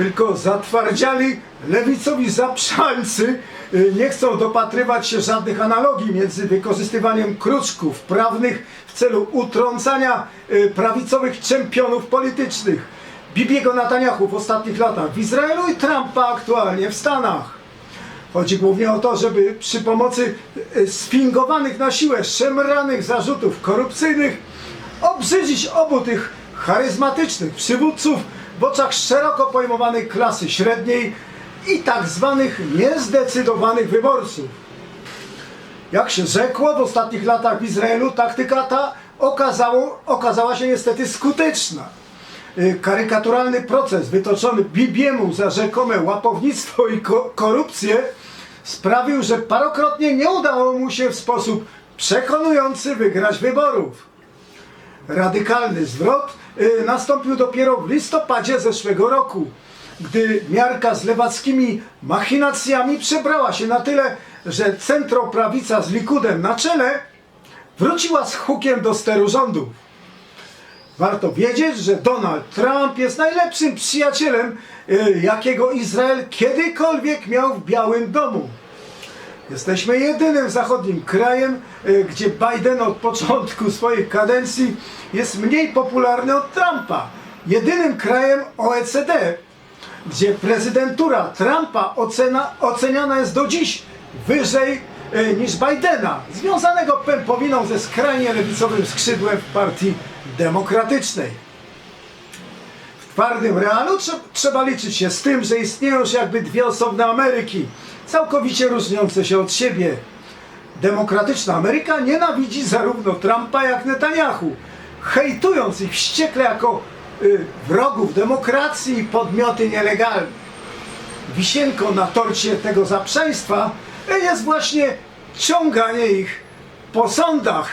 tylko zatwardziali lewicowi zaprzalcy y, nie chcą dopatrywać się żadnych analogii między wykorzystywaniem kruczków prawnych w celu utrącania y, prawicowych czempionów politycznych. Bibiego Netanyahu w ostatnich latach w Izraelu i Trumpa aktualnie w Stanach. Chodzi głównie o to, żeby przy pomocy e, sfingowanych na siłę, szemranych zarzutów korupcyjnych obrzydzić obu tych charyzmatycznych przywódców w oczach szeroko pojmowanej klasy średniej i tak zwanych niezdecydowanych wyborców. Jak się rzekło, w ostatnich latach w Izraelu taktyka ta okazało, okazała się niestety skuteczna. Y, Karykaturalny proces wytoczony Bibiemu za rzekome łapownictwo i ko- korupcję sprawił, że parokrotnie nie udało mu się w sposób przekonujący wygrać wyborów. Radykalny zwrot nastąpił dopiero w listopadzie zeszłego roku, gdy miarka z lewackimi machinacjami przebrała się na tyle, że centroprawica z Likudem na czele wróciła z hukiem do steru rządu. Warto wiedzieć, że Donald Trump jest najlepszym przyjacielem, y, jakiego Izrael kiedykolwiek miał w Białym Domu. Jesteśmy jedynym zachodnim krajem, y, gdzie Biden od początku swojej kadencji jest mniej popularny od Trumpa. Jedynym krajem OECD, gdzie prezydentura Trumpa ocena, oceniana jest do dziś wyżej y, niż Bidena, związanego pępowiną ze skrajnie lewicowym skrzydłem partii demokratycznej. Twardym realu trze- trzeba liczyć się z tym, że istnieją już jakby dwie osobne Ameryki, całkowicie różniące się od siebie. Demokratyczna Ameryka nienawidzi zarówno Trumpa jak Netanyahu, hejtując ich wściekle jako y, wrogów demokracji i podmioty nielegalne. Wisienką na torcie tego zaprzeństwa jest właśnie ciąganie ich po sądach